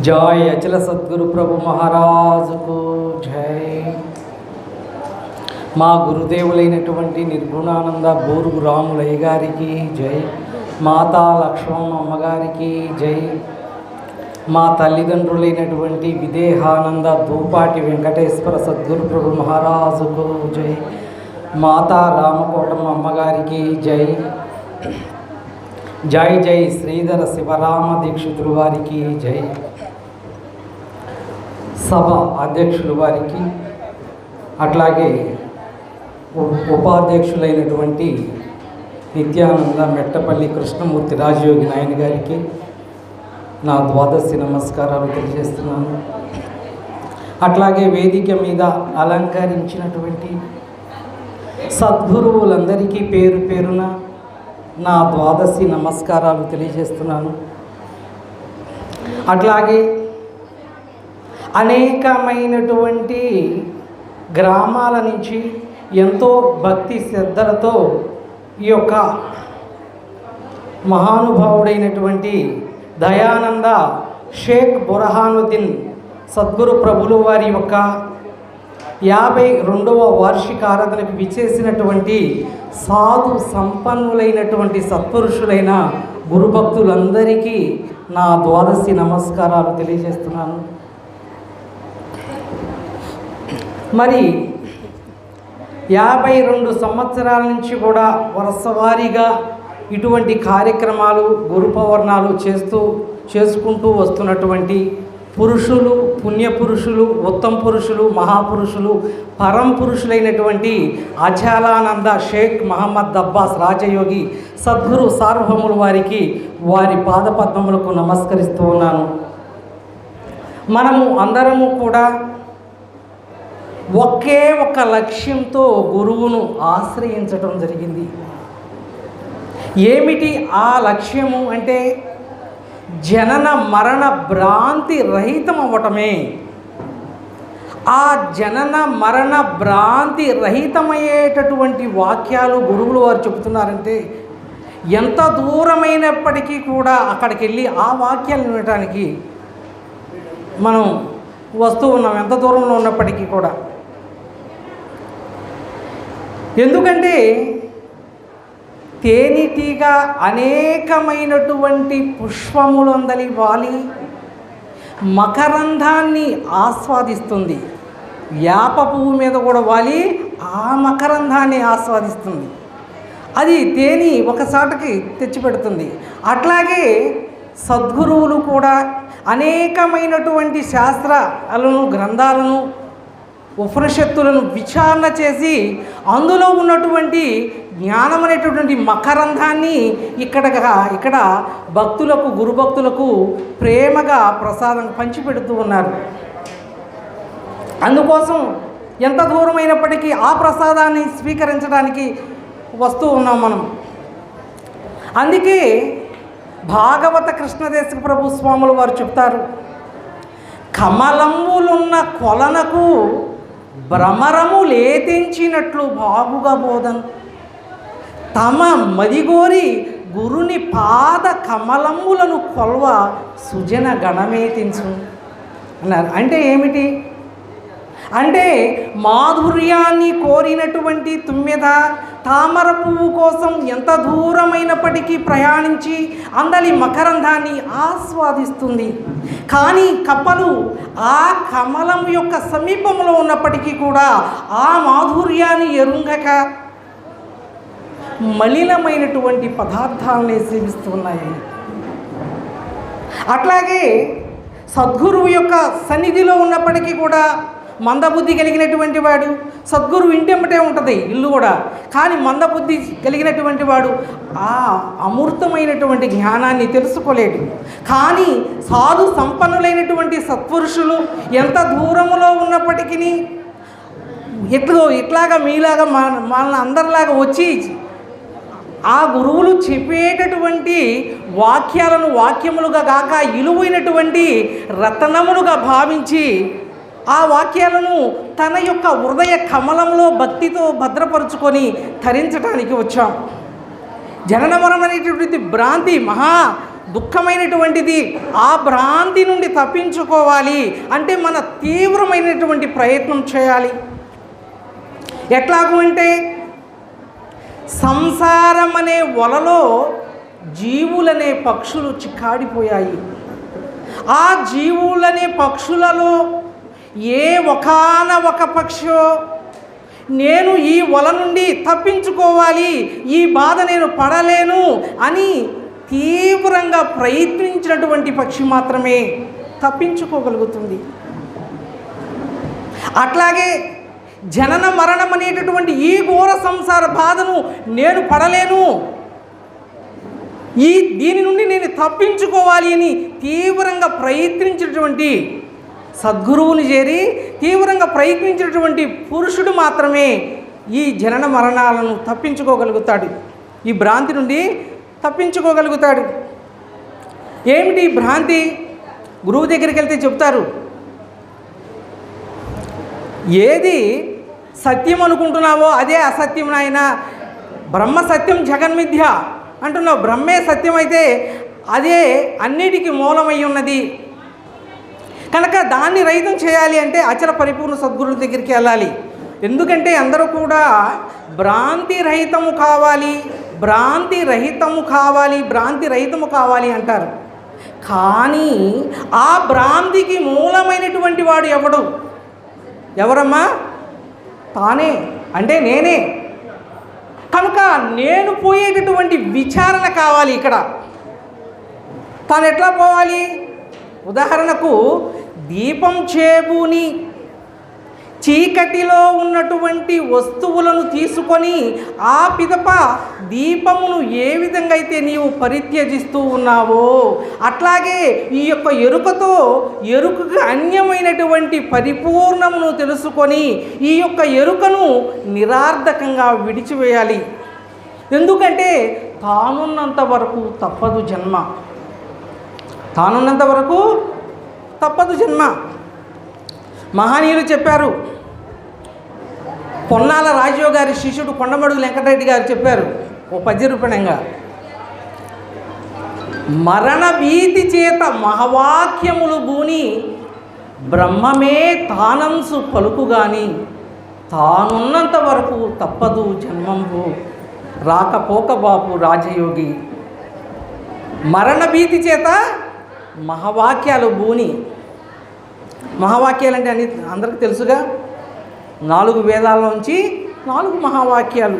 జయ అచల సద్గురు ప్రభు మహారాజుకు జై. మా గురుదేవులైనటువంటి నిర్గుణానంద బోరుగు రాములయ్య గారికి జై. మాతా లక్ష్మమ్మ అమ్మగారికి జై. మా తల్లిదండ్రులైనటువంటి విదేహానంద దూపాటి వెంకటేశ్వర సద్గురు ప్రభు మహారాజుకు జై. మాతా రామకోటమ్మ అమ్మగారికి జై. జై జై శ్రీధర శివరామ దీక్షితులు వారికి జై. సభ అధ్యక్షులు వారికి అట్లాగే ఉపాధ్యక్షులైనటువంటి నిత్యానంద మెట్టపల్లి కృష్ణమూర్తి రాజయోగి నాయన గారికి నా ద్వాదశి నమస్కారాలు తెలియజేస్తున్నాను. అట్లాగే వేదిక మీద అలంకరించినటువంటి సద్గురువులందరికీ పేరు పేరున నా ద్వాదశి నమస్కారాలు తెలియజేస్తున్నాను. అట్లాగే అనేకమైనటువంటి గ్రామాల నుంచి ఎంతో భక్తి శ్రద్ధలతో ఈ యొక్క మహానుభావుడైనటువంటి దయానంద షేక్ బురహానుద్దీన్ సద్గురు ప్రభులు వారి యొక్క యాభై రెండవ వార్షిక ఆరాధనకు విచ్చేసినటువంటి సాధు సంపన్నులైనటువంటి సత్పురుషులైన గురుభక్తులందరికీ నా ద్వాదశి నమస్కారాలు తెలియజేస్తున్నాను. మరి యాభై రెండు సంవత్సరాల నుంచి కూడా వరుసవారీగా ఇటువంటి కార్యక్రమాలు గురుపవర్ణాలు చేస్తూ చేసుకుంటూ వస్తున్నటువంటి పురుషులు పుణ్య పురుషులు ఉత్తమ పురుషులు మహాపురుషులు పరం పురుషులైనటువంటి అచాలానంద షేక్ మహమ్మద్ అబ్బాస్ రాజయోగి సద్గురు సార్వభౌముల వారికి వారి పాదపద్మములకు నమస్కరిస్తూ ఉన్నాను. మనము అందరము కూడా ఒకే ఒక లక్ష్యంతో గురువును ఆశ్రయించటం జరిగింది. ఏమిటి ఆ లక్ష్యము అంటే జనన మరణ భ్రాంతి రహితం అవ్వటమే ఆ జనన మరణ భ్రాంతి రహితమయ్యేటటువంటి వాక్యాలు గురువులు వారు చెబుతున్నారంటే ఎంత దూరమైనప్పటికీ కూడా అక్కడికి వెళ్ళి ఆ వాక్యాలు వినటానికి మనం వస్తూ ఉన్నాం. ఎంత దూరంలో ఉన్నప్పటికీ కూడా ఎందుకంటే తేనెటీగ అనేకమైనటువంటి పుష్పములందలి వాలి మకరంధాన్ని ఆస్వాదిస్తుంది. వేప పువ్వు మీద కూడా వాలి ఆ మకరంధాన్ని ఆస్వాదిస్తుంది. అది తేని ఒకసాటకి తెచ్చిపెడుతుంది. అట్లాగే సద్గురువులు కూడా అనేకమైనటువంటి శాస్త్రాలను గ్రంథాలను ఉపనిషత్తులను విచారణ చేసి అందులో ఉన్నటువంటి జ్ఞానం అనేటటువంటి మకరంధాన్ని ఇక్కడ ఇక్కడ భక్తులకు గురుభక్తులకు ప్రేమగా ప్రసాదం పంచిపెడుతూ ఉన్నారు. అందుకోసం ఎంత దూరమైనప్పటికీ ఆ ప్రసాదాన్ని స్వీకరించడానికి వస్తూ ఉన్నాం మనం. అందుకే భాగవత కృష్ణదేశ ప్రభు స్వాములు వారు చెప్తారు కమలంబులున్న కొలనకు భ్రమరము లేతించినట్లు బాగుగా బోధన్ తమ మదిగోరి గురుని పాద కమలములను కొల్వ సుజన గణమేతించు అన్నారు. అంటే ఏమిటి? అంటే మాధుర్యాన్ని కోరినటువంటి తుమ్మెద తామర పువ్వు కోసం ఎంత దూరమైనప్పటికీ ప్రయాణించి అందలి మకరంధాన్ని ఆస్వాదిస్తుంది. కానీ కప్పలు ఆ కమలం యొక్క సమీపంలో ఉన్నప్పటికీ కూడా ఆ మాధుర్యాన్ని ఎరుంగక మలినమైనటువంటి పదార్థాలని సేవిస్తున్నాయి. అట్లాగే సద్గురువు యొక్క సన్నిధిలో ఉన్నప్పటికీ కూడా మందబుద్ధి కలిగినటువంటి వాడు సద్గురువు ఇంటెంబటే ఉంటుంది ఇల్లు కూడా. కానీ మందబుద్ధి కలిగినటువంటి వాడు ఆ అమృతమైనటువంటి జ్ఞానాన్ని తెలుసుకోలేడు. కానీ సాధు సంపన్నులైనటువంటి సత్పురుషులు ఎంత దూరములో ఉన్నప్పటికీ ఎట్లో ఇట్లాగా మీలాగా మా మన అందరిలాగా వచ్చి ఆ గురువులు చెప్పేటటువంటి వాక్యాలను వాక్యములుగా కాక ఇలువైనటువంటి రతనములుగా భావించి ఆ వాక్యాలను తన యొక్క హృదయ కమలంలో భక్తితో భద్రపరుచుకొని ధరించడానికి వచ్చాం. జనన మరణం అనేటటువంటి భ్రాంతి మహా దుఃఖమైనటువంటిది. ఆ భ్రాంతి నుండి తప్పించుకోవాలి అంటే మన తీవ్రమైనటువంటి ప్రయత్నం చేయాలి. ఎట్లాగూ అంటే సంసారం అనే వలలో జీవులనే పక్షులు చిక్కాడిపోయాయి. ఆ జీవులనే పక్షులలో ఏ ఒకాన ఒక పక్షో నేను ఈ వల నుండి తప్పించుకోవాలి ఈ బాధ నేను పడలేను అని తీవ్రంగా ప్రయత్నించినటువంటి పక్షి మాత్రమే తప్పించుకోగలుగుతుంది. అట్లాగే జనన మరణం అనేటటువంటి ఈ ఘోర సంసార బాధను నేను పడలేను. ఈ దీని నుండి నేను తప్పించుకోవాలి అని తీవ్రంగా ప్రయత్నించినటువంటి సద్గురువుని చేరి తీవ్రంగా ప్రయత్నించినటువంటి పురుషుడు మాత్రమే ఈ జనన మరణాలను తప్పించుకోగలుగుతాడు. ఈ భ్రాంతి నుండి తప్పించుకోగలుగుతాడు. ఏమిటి భ్రాంతి? గురువు దగ్గరికి వెళ్తే చెప్తారు. ఏది సత్యం అనుకుంటున్నావో అదే అసత్యం నాయన. బ్రహ్మ సత్యం జగన్మిథ్య అంటున్నావు. బ్రహ్మే సత్యం అయితే అదే అన్నిటికీ మూలమై ఉన్నది. కనుక దాన్ని రహితం చేయాలి అంటే అచర పరిపూర్ణ సద్గురుల దగ్గరికి వెళ్ళాలి. ఎందుకంటే అందరూ కూడా భ్రాంతి రహితము కావాలి భ్రాంతి రహితము కావాలి భ్రాంతి రహితము కావాలి అంటారు. కానీ ఆ భ్రాంతికి మూలమైనటువంటి వాడు ఎవడు? ఎవరమ్మా? తానే అంటే నేనే. కనుక నేను పోయేటటువంటి విచారణ కావాలి ఇక్కడ. తాను ఎట్లా పోవాలి? ఉదాహరణకు దీపం చేబూని చీకటిలో ఉన్నటువంటి వస్తువులను తీసుకొని ఆ పిదప దీపమును ఏ విధంగా అయితే నీవు పరిత్యజిస్తూ ఉన్నావో అట్లాగే ఈ యొక్క ఎరుకతో ఎరుకకు అన్యమైనటువంటి పరిపూర్ణమును తెలుసుకొని ఈ యొక్క ఎరుకను నిరార్థకంగా విడిచివేయాలి. ఎందుకంటే తానున్నంత వరకు తప్పదు జన్మ. తానున్నంత వరకు తప్పదు జన్మ. మహనీయులు చెప్పారు. పొన్నాల రాజీవ్ గారి శిష్యుడు కొండమడుగు వెంకటరెడ్డి గారు చెప్పారు. ఓ పద్యరూపణంగా మరణ భీతి చేత మహవాక్యములు భూని బ్రహ్మమే తానంసు పలుకుగాని తానున్నంత వరకు తప్పదు జన్మంబు. రాకపోక బాపు రాజయోగి. మరణ భీతి చేత మహావాక్యాలు భూని మహావాక్యాలు అంటే అన్ని అందరికి తెలుసుగా? నాలుగు వేదాలలోంచి నాలుగు మహావాక్యాలు.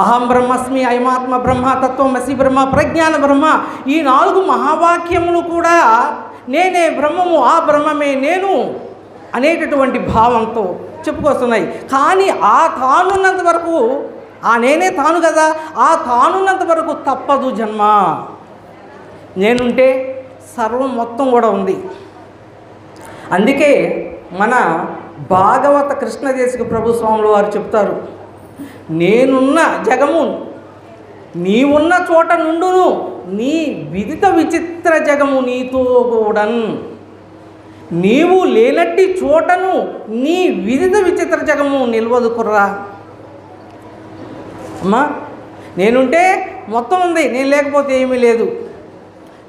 అహం బ్రహ్మస్మి అయమాత్మ బ్రహ్మ తత్వమసి బ్రహ్మ ప్రజ్ఞాన బ్రహ్మ. ఈ నాలుగు మహావాక్యములు కూడా నేనే బ్రహ్మము ఆ బ్రహ్మమే నేను అనేటటువంటి భావంతో చెప్పుకొస్తున్నాయి. కానీ ఆ తానున్నంత వరకు ఆ నేనే తాను కదా ఆ తానున్నంత వరకు తప్పదు జన్మ. నేనుంటే సర్వం మొత్తం కూడా ఉంది. అందుకే మన భాగవత కృష్ణదేశిక ప్రభు స్వాములు వారు చెప్తారు నేనున్న జగము నీవున్న చోట నుండును నీ విదిత విచిత్ర జగము నీతో కూడన్. నీవు లేనట్టి చోటను నీ విదిత విచిత్ర జగము నిల్వదుకుర్రా అమ్మా నేనుంటే మొత్తం ఉంది నేను లేకపోతే ఏమీ లేదు.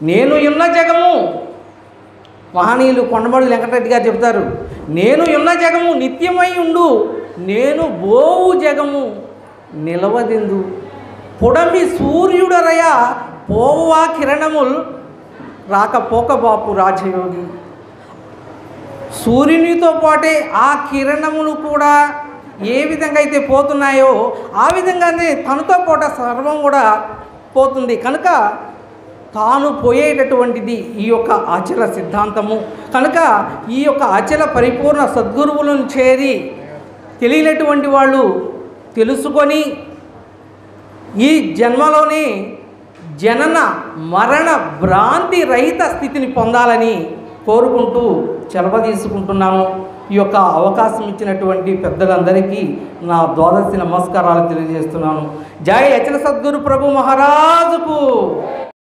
నేను ఉన్న జగము మహనీయులు కొండమడు వెంకటరెడ్డి గారు చెప్తారు నేను ఉన్న జగము నిత్యమై ఉండు నేను బోవు జగము నిలవదిందు. పొడమి సూర్యుడరయ పోవా కిరణముల్ రాకపోక బాపు రాజయోగి. సూర్యునితో పాటే ఆ కిరణములు కూడా ఏ విధంగా అయితే పోతున్నాయో ఆ విధంగానే తనతో పాటు సర్వం కూడా పోతుంది. కనుక తాను పోయేటటువంటిది ఈ యొక్క అచల సిద్ధాంతము. కనుక ఈ యొక్క అచల పరిపూర్ణ సద్గురువులను చేరి తెలియనటువంటి వాళ్ళు తెలుసుకొని ఈ జన్మలోనే జనన మరణ భ్రాంతి రహిత స్థితిని పొందాలని కోరుకుంటూ చెలవ తీసుకుంటున్నాను. ఈ యొక్క అవకాశం ఇచ్చినటువంటి పెద్దలందరికీ నా ద్వాదశి నమస్కారాలు తెలియజేస్తున్నాను. జై యచన సద్గురు ప్రభు మహారాజుకు!